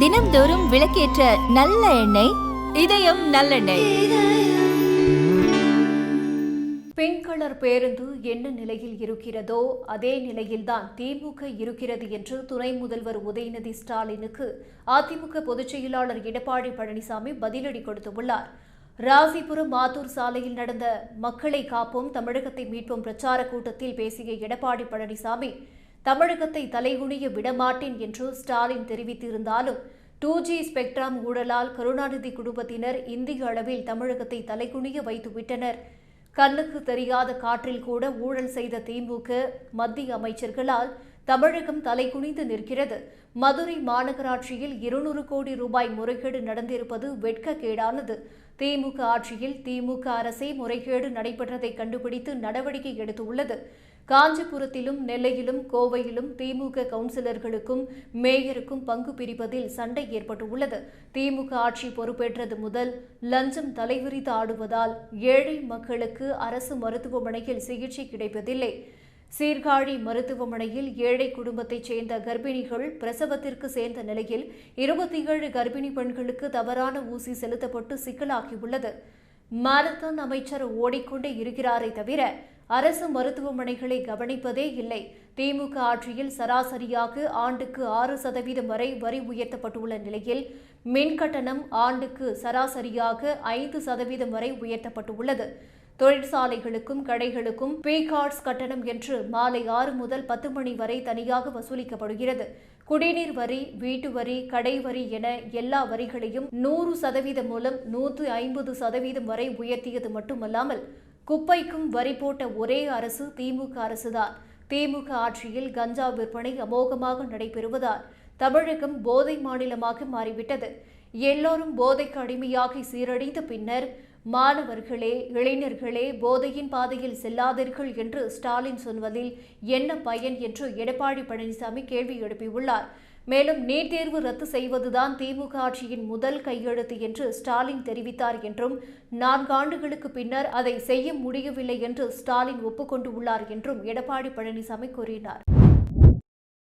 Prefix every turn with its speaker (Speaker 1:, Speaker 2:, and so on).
Speaker 1: தினம்தோறும் விளக்கேற்ற நல்ல எண்ணெய் இதயம் நல்லெண்ணெய்.
Speaker 2: பிங்க் கலர் பேருந்து என்ன நிலையில் இருக்கிறதோ அதே நிலையில்தான் திமுக இருக்கிறது என்று துணை முதல்வர் உதயநிதி ஸ்டாலினுக்கு அதிமுக பொதுச் செயலாளர் எடப்பாடி பழனிசாமி பதிலடி கொடுத்துள்ளார். ராசிபுரம் மாத்தூர் சாலையில் நடந்த மக்களை காப்போம் தமிழகத்தை மீட்போம் பிரச்சார கூட்டத்தில் பேசிய எடப்பாடி பழனிசாமி தமிழகத்தை தலைகுனிய விடமாட்டேன் என்று ஸ்டாலின் தெரிவித்திருந்தாலும் டூ ஜி ஸ்பெக்ட்ரம் ஊழலால் கருணாநிதி குடும்பத்தினர் இந்திய அளவில் தமிழகத்தை தலைகுனிய வைத்துவிட்டனர். கண்ணுக்கு தெரியாத காற்றில் கூட ஊழல் செய்த திமுக மத்திய அமைச்சர்களால் தமிழகம் தலைகுனிந்து நிற்கிறது. மதுரை மாநகராட்சியில் இருநூறு கோடி ரூபாய் முறைகேடு நடந்திருப்பது வெட்கக்கேடானது. திமுக ஆட்சியில் திமுக அரசே முறைகேடு நடைபெற்றதை கண்டுபிடித்து நடவடிக்கை எடுத்துள்ளது. காஞ்சிபுரத்திலும் நெல்லையிலும் கோவையிலும் திமுக கவுன்சிலர்களுக்கும் மேயருக்கும் பங்கு பிரிப்பதில் சண்டை ஏற்பட்டுள்ளது. திமுக ஆட்சி பொறுப்பேற்றது முதல் லஞ்சம் தலைவிரித்து ஆடுவதால் ஏழை மக்களுக்கு அரசு மருத்துவமனையில் சிகிச்சை கிடைப்பதில்லை. சீர்காழி மருத்துவமனையில் ஏழை குடும்பத்தைச் சேர்ந்த கர்ப்பிணிகள் பிரசவத்திற்கு சேர்ந்த நிலையில் இருபத்தி ஏழு கர்ப்பிணி பெண்களுக்கு தவறான ஊசி செலுத்தப்பட்டு சிக்கலாகியுள்ளது. மாரத்தான் அமைச்சர் ஓடிக்கொண்டே இருக்கிறாரே தவிர அரசு மருத்துவமனைகளை கவனிப்பதே இல்லை. திமுக ஆட்சியில் சராசரியாக ஆண்டுக்கு ஆறு சதவீதம் வரை வரி உயர்த்தப்பட்டுள்ள நிலையில் மின் கட்டணம் ஆண்டுக்கு சராசரியாக ஐந்து சதவீதம் வரை உயர்த்தப்பட்டுள்ளது. தொழிற்சாலைகளுக்கும் கடைகளுக்கும் பே கார்ட்ஸ் கட்டணம் என்று மாலை ஆறு முதல் பத்து மணி வரை தனியாக வசூலிக்கப்படுகிறது. குடிநீர் வரி வீட்டு வரி கடை வரி என எல்லா வரிகளையும் நூறு சதவீதம் மூலம் நூற்று ஐம்பது சதவீதம் வரை உயர்த்தியது மட்டுமல்லாமல் குப்பைக்கும் வரி போட்ட ஒரே அரசு திமுக அரசுதான். திமுக ஆட்சியில் கஞ்சா விற்பனை அமோகமாக நடைபெறுவதால் தமிழகம் போதை மாநிலமாக மாறிவிட்டது. எல்லோரும் போதைக்கு அடிமையாகி சீரடைந்த பின்னர் மாணவர்களே இளைஞர்களே போதையின் பாதையில் செல்லாதீர்கள் என்று ஸ்டாலின் சொல்வதில் என்ன பயன் என்று எடப்பாடி பழனிசாமி கேள்வி எழுப்பியுள்ளார். மேலும் நீட் தேர்வு ரத்து செய்வதுதான் திமுக ஆட்சியின் முதல் கையெழுத்து என்று ஸ்டாலின் தெரிவித்தார் என்றும் நான்காண்டுகளுக்கு பின்னர் அதை செய்ய முடியவில்லை என்று ஸ்டாலின் ஒப்புக்கொண்டுள்ளார் என்றும் எடப்பாடி பழனிசாமி கூறினார்.